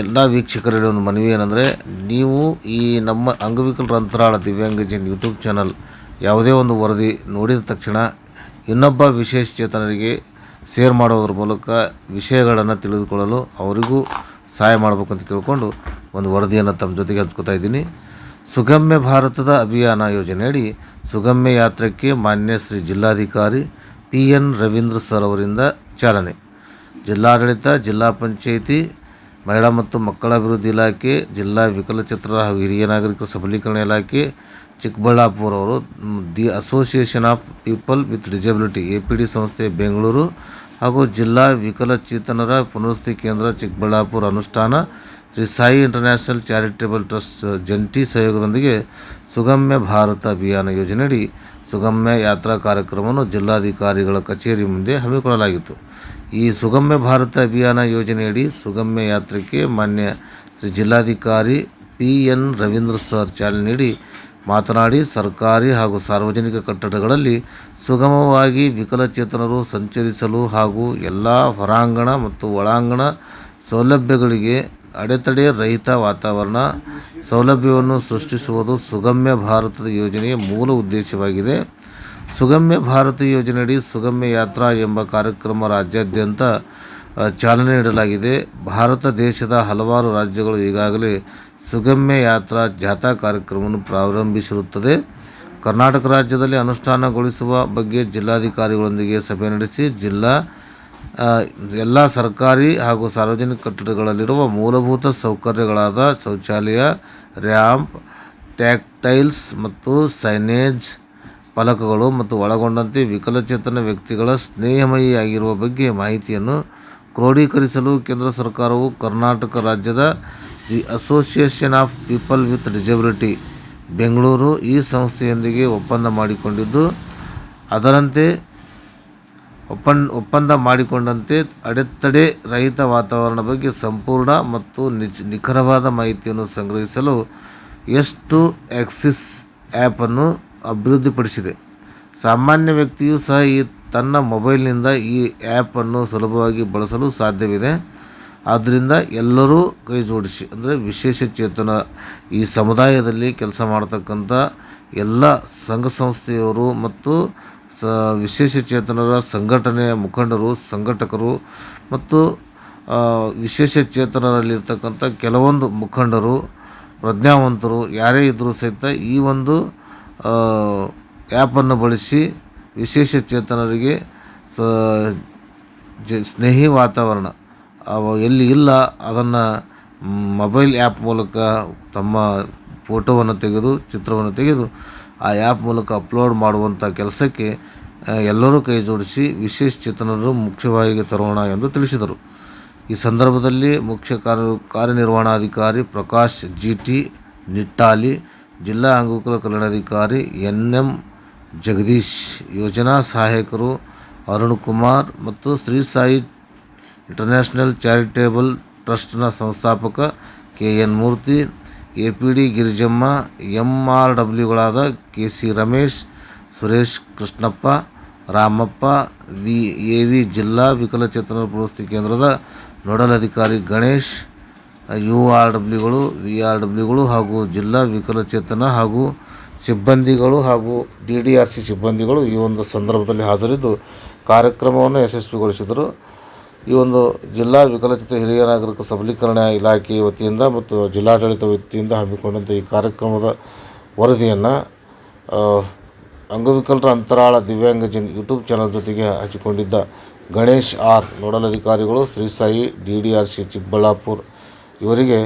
ಎಲ್ಲ ವೀಕ್ಷಕರಲ್ಲಿ ಒಂದು ಮನವಿ ಏನಂದರೆ, ನೀವು ಈ ನಮ್ಮ ಅಂಗವಿಕಲರ ಅಂತರಾಳ ದಿವ್ಯಾಂಗಜನ್ ಯೂಟ್ಯೂಬ್ ಚಾನಲ್ ಯಾವುದೇ ಒಂದು ವರದಿ ನೋಡಿದ ತಕ್ಷಣ ಇನ್ನೊಬ್ಬ ವಿಶೇಷ ಚೇತನರಿಗೆ ಶೇರ್ ಮಾಡೋದ್ರ ಮೂಲಕ ವಿಷಯಗಳನ್ನು ತಿಳಿದುಕೊಳ್ಳಲು ಅವರಿಗೂ ಸಹಾಯ ಮಾಡಬೇಕಂತ ಕೇಳಿಕೊಂಡು ಒಂದು ವರದಿಯನ್ನು ತಮ್ಮ ಜೊತೆಗೆ ಹಂಚ್ಕೋತಾ ಇದ್ದೀನಿ. ಸುಗಮ್ಯ ಭಾರತದ ಅಭಿಯಾನ ಯೋಜನೆಯಡಿ ಸುಗಮ್ಯ ಯಾತ್ರೆಗೆ ಮಾನ್ಯ ಶ್ರೀ ಜಿಲ್ಲಾಧಿಕಾರಿ ಪಿ ಎನ್ ರವೀಂದ್ರ ಸರ್ ಅವರಿಂದ ಚಾಲನೆ. ಜಿಲ್ಲಾಡಳಿತ, ಜಿಲ್ಲಾ ಪಂಚಾಯಿತಿ ಮಹಿಳಾ ಮತ್ತು ಮಕ್ಕಳ ಅಭಿವೃದ್ಧಿ ಇಲಾಖೆ, ಜಿಲ್ಲಾ ವಿಕಲಚೇತನರ ಹಾಗೂ ಹಿರಿಯ ನಾಗರಿಕರ ಸಬಲೀಕರಣ ಇಲಾಖೆ, ಚಿಕ್ಕಬಳ್ಳಾಪುರ ಅವರು the association of people with disability, A P D ಸಂಸ್ಥೆ, ಬೆಂಗಳೂರು ಹಾಗೂ ಜಿಲ್ಲಾ ವಿಕಲಚೇತನರ ಪುನರ್ವಸತಿ ಕೇಂದ್ರ ಚಿಕ್ಕಬಳ್ಳಾಪುರ ಅನುಷ್ಠಾನ Shri Sai international charitable trust ಜಂಟಿ ಸಹಯೋಗದೊಂದಿಗೆ ಸುಗಮ್ಯ ಭಾರತ ಅಭಿಯಾನ ಯೋಜನೆಯಡಿ ಸುಗಮ್ಯ ಯಾತ್ರಾ ಕಾರ್ಯಕ್ರಮವನ್ನು ಜಿಲ್ಲಾಧಿಕಾರಿಗಳ ಕಚೇರಿ ಮುಂದೆ ಹಮ್ಮಿಕೊಳ್ಳಲಾಗಿತ್ತು. ಈ ಸುಗಮ್ಯ ಭಾರತ ಅಭಿಯಾನ ಯೋಜನೆಯಡಿ ಸುಗಮ್ಯ ಯಾತ್ರೆಗೆ ಮಾನ್ಯ ಶ್ರೀ ಜಿಲ್ಲಾಧಿಕಾರಿ ಪಿ ಎನ್ ರವೀಂದ್ರ ಸರ್ ಚಾಲನೆ ನೀಡಿ ಮಾತನಾಡಿ, ಸರ್ಕಾರಿ ಹಾಗೂ ಸಾರ್ವಜನಿಕ ಕಟ್ಟಡಗಳಲ್ಲಿ ಸುಗಮವಾಗಿ ವಿಕಲಚೇತನರು ಸಂಚರಿಸಲು ಹಾಗೂ ಎಲ್ಲ ಹೊರಾಂಗಣ ಮತ್ತು ಒಳಾಂಗಣ ಸೌಲಭ್ಯಗಳಿಗೆ ಅಡೆತಡೆ ರಹಿತ ವಾತಾವರಣ ಸೌಲಭ್ಯವನ್ನು ಸೃಷ್ಟಿಸುವುದು ಸುಗಮ್ಯ ಭಾರತದ ಯೋಜನೆಯ ಮೂಲ ಉದ್ದೇಶವಾಗಿದೆ. ಸುಗಮ್ಯ ಭಾರತ ಯೋಜನೆಯಡಿ ಸುಗಮ್ಯ ಯಾತ್ರಾ ಎಂಬ ಕಾರ್ಯಕ್ರಮ ರಾಜ್ಯಾದ್ಯಂತ ಚಾಲನೆ ನೀಡಲಾಗಿದೆ. ಭಾರತ ದೇಶದ ಹಲವಾರು ರಾಜ್ಯಗಳು ಈಗಾಗಲೇ ಸುಗಮ್ಯ ಯಾತ್ರಾ ಜಾಥಾ ಕಾರ್ಯಕ್ರಮವನ್ನು ಪ್ರಾರಂಭಿಸಿರುತ್ತದೆ. ಕರ್ನಾಟಕ ರಾಜ್ಯದಲ್ಲಿ ಅನುಷ್ಠಾನಗೊಳಿಸುವ ಬಗ್ಗೆ ಜಿಲ್ಲಾಧಿಕಾರಿಗಳೊಂದಿಗೆ ಸಭೆ ನಡೆಸಿ ಜಿಲ್ಲಾ ಎಲ್ಲ ಸರ್ಕಾರಿ ಹಾಗೂ ಸಾರ್ವಜನಿಕ ಕಟ್ಟಡಗಳಲ್ಲಿರುವ ಮೂಲಭೂತ ಸೌಕರ್ಯಗಳಾದ ಶೌಚಾಲಯ, ರ್ಯಾಂಪ್, ಟ್ಯಾಕ್ಟೈಲ್ಸ್ ಮತ್ತು ಸೈನೇಜ್ ಫಲಕಗಳು ಮತ್ತು ಒಳಗೊಂಡಂತೆ ವಿಕಲಚೇತನ ವ್ಯಕ್ತಿಗಳ ಸ್ನೇಹಮಯಿಯಾಗಿರುವ ಬಗ್ಗೆ ಮಾಹಿತಿಯನ್ನು ಕ್ರೋಢೀಕರಿಸಲು ಕೇಂದ್ರ ಸರ್ಕಾರವು ಕರ್ನಾಟಕ ರಾಜ್ಯದ the association of people with disability Bengaluru ಈ ಸಂಸ್ಥೆಯೊಂದಿಗೆ ಒಪ್ಪಂದ ಮಾಡಿಕೊಂಡಿದ್ದು, ಅದರಂತೆ ಒಪ್ಪಂದ ಒಪ್ಪಂದ ಮಾಡಿಕೊಂಡಂತೆ ಅಡೆತಡೆ ರಹಿತ ವಾತಾವರಣ ಬಗ್ಗೆ ಸಂಪೂರ್ಣ ಮತ್ತು ನಿಜ, ನಿಖರವಾದ ಮಾಹಿತಿಯನ್ನು ಸಂಗ್ರಹಿಸಲು ಎಷ್ಟು ಆಕ್ಸಿಸ್ ಆ್ಯಪನ್ನು ಅಭಿವೃದ್ಧಿಪಡಿಸಿದೆ. ಸಾಮಾನ್ಯ ವ್ಯಕ್ತಿಯು ಸಹ ಈ ತನ್ನ ಮೊಬೈಲ್ನಿಂದ ಈ ಆ್ಯಪನ್ನು ಸುಲಭವಾಗಿ ಬಳಸಲು ಸಾಧ್ಯವಿದೆ. ಆದ್ದರಿಂದ ಎಲ್ಲರೂ ಕೈ ಜೋಡಿಸಿ, ಅಂದರೆ ವಿಶೇಷ ಚೇತನ ಈ ಸಮುದಾಯದಲ್ಲಿ ಕೆಲಸ ಮಾಡತಕ್ಕಂಥ ಎಲ್ಲ ಸಂಘ ಸಂಸ್ಥೆಯವರು ಮತ್ತು ಸ ವಿಶೇಷ ಚೇತನರ ಸಂಘಟನೆಯ ಮುಖಂಡರು, ಸಂಘಟಕರು ಮತ್ತು ವಿಶೇಷ ಚೇತನರಲ್ಲಿರ್ತಕ್ಕಂಥ ಕೆಲವೊಂದು ಮುಖಂಡರು, ಪ್ರಜ್ಞಾವಂತರು ಯಾರೇ ಇದ್ದರೂ ಸಹಿತ ಈ ಒಂದು ಆ್ಯಪನ್ನು ಬಳಸಿ ವಿಶೇಷ ಚೇತನರಿಗೆ ಸ ಸ್ನೇಹಿ ವಾತಾವರಣ ಅವ ಎಲ್ಲಿ ಇಲ್ಲ, ಅದನ್ನು ಮೊಬೈಲ್ ಆ್ಯಪ್ ಮೂಲಕ ತಮ್ಮ ಫೋಟೋವನ್ನು ತೆಗೆದು, ಚಿತ್ರವನ್ನು ತೆಗೆದು ಆ ಆ್ಯಪ್ ಮೂಲಕ ಅಪ್ಲೋಡ್ ಮಾಡುವಂಥ ಕೆಲಸಕ್ಕೆ ಎಲ್ಲರೂ ಕೈ ಜೋಡಿಸಿ ವಿಶೇಷ ಚೇತನರು ಮುಖ್ಯವಾಗಿ ತರೋಣ ಎಂದು ತಿಳಿಸಿದರು. ಈ ಸಂದರ್ಭದಲ್ಲಿ ಮುಖ್ಯ ಕಾರ್ಯ, ಕಾರ್ಯನಿರ್ವಹಣಾಧಿಕಾರಿ ಪ್ರಕಾಶ್ ಜಿ ಟಿ ನಿಟ್ಟಾಲಿ, ಜಿಲ್ಲಾ ಅಂಗವಿಕಲ ಕಲ್ಯಾಣಾಧಿಕಾರಿ ಎನ್ ಎಂ ಜಗದೀಶ್, ಯೋಜನಾ ಸಹಾಯಕರು ಅರುಣ್ ಕುಮಾರ್ ಮತ್ತು ಶ್ರೀ ಸಾಯಿ ಇಂಟರ್ನ್ಯಾಷನಲ್ ಚಾರಿಟೇಬಲ್ ಟ್ರಸ್ಟ್ನ ಸಂಸ್ಥಾಪಕ K. N. Murthy, A. P. D. Girijamma, M. R. ಡಬ್ಲ್ಯೂಗಳಾದ K. C. Ramesh, Suresh Krishnappa, Ramappa, V. A. V. ಜಿಲ್ಲಾ ವಿಕಲಚೇತನರ ಪ್ರವೃತ್ತಿ ಕೇಂದ್ರದ ನೋಡಲ್ ಅಧಿಕಾರಿ ಗಣೇಶ್, ಯು. ಆರ್. ಡಬ್ಲ್ಯೂಗಳು ವಿ. ಆರ್. ಡಬ್ಲ್ಯೂಗಳು ಹಾಗೂ ಜಿಲ್ಲಾ ವಿಕಲಚೇತನ ಹಾಗೂ ಸಿಬ್ಬಂದಿಗಳು ಹಾಗೂ ಡಿ. ಡಿ. ಆರ್. ಸಿ. ಸಿಬ್ಬಂದಿಗಳು ಈ ಒಂದು ಸಂದರ್ಭದಲ್ಲಿ ಹಾಜರಿದ್ದು ಕಾರ್ಯಕ್ರಮವನ್ನು ಯಶಸ್ವಿಗೊಳಿಸಿದರು. ಈ ಒಂದು ಜಿಲ್ಲಾ ವಿಕಲಚೇತನ ಹಿರಿಯ ನಾಗರಿಕ ಸಬಲೀಕರಣ ಇಲಾಖೆ ವತಿಯಿಂದ ಮತ್ತು ಜಿಲ್ಲಾಡಳಿತ ವತಿಯಿಂದ ಹಮ್ಮಿಕೊಂಡಂಥ ಈ ಕಾರ್ಯಕ್ರಮದ ವರದಿಯನ್ನು ಅಂಗವಿಕಲರ ಅಂತರಾಳ ದಿವ್ಯಾಂಗಜನ್ ಯೂಟ್ಯೂಬ್ ಚಾನಲ್ ಜೊತೆಗೆ ಹಚ್ಚಿಕೊಂಡಿದ್ದ ಗಣೇಶ್ ಆರ್ ನೋಡಲ್ ಅಧಿಕಾರಿಗಳು Shri Sai D D R C Chikkaballapur. ಇವರಿಗೆ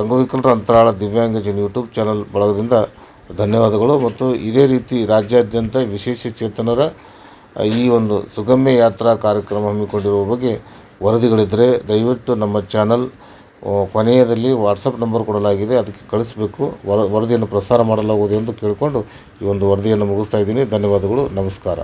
ಅಂಗವಿಕಲರ ಅಂತರಾಳ ದಿವ್ಯಾಂಗಜನ್ ಯೂಟ್ಯೂಬ್ ಚಾನಲ್ ಬಳಗದಿಂದ ಧನ್ಯವಾದಗಳು. ಮತ್ತು ಇದೇ ರೀತಿ ರಾಜ್ಯಾದ್ಯಂತ ವಿಶೇಷ ಚೇತನರ ಈ ಒಂದು ಸುಗಮ್ಯ ಯಾತ್ರಾ ಕಾರ್ಯಕ್ರಮ ಹಮ್ಮಿಕೊಂಡಿರುವ ಬಗ್ಗೆ ವರದಿಗಳಿದ್ದರೆ ದಯವಿಟ್ಟು ನಮ್ಮ ಚಾನಲ್ ಕೊನೆಯದಲ್ಲಿ ವಾಟ್ಸಪ್ ನಂಬರ್ ಕೊಡಲಾಗಿದೆ, ಅದಕ್ಕೆ ಕಳಿಸಬೇಕು. ವರ, ವರದಿಯನ್ನು ಪ್ರಸಾರ ಮಾಡಲಾಗುವುದು ಎಂದು ಕೇಳಿಕೊಂಡು ಈ ಒಂದು ವರದಿಯನ್ನು ಮುಗಿಸ್ತಾ ಇದ್ದೀನಿ. ಧನ್ಯವಾದಗಳು. ನಮಸ್ಕಾರ.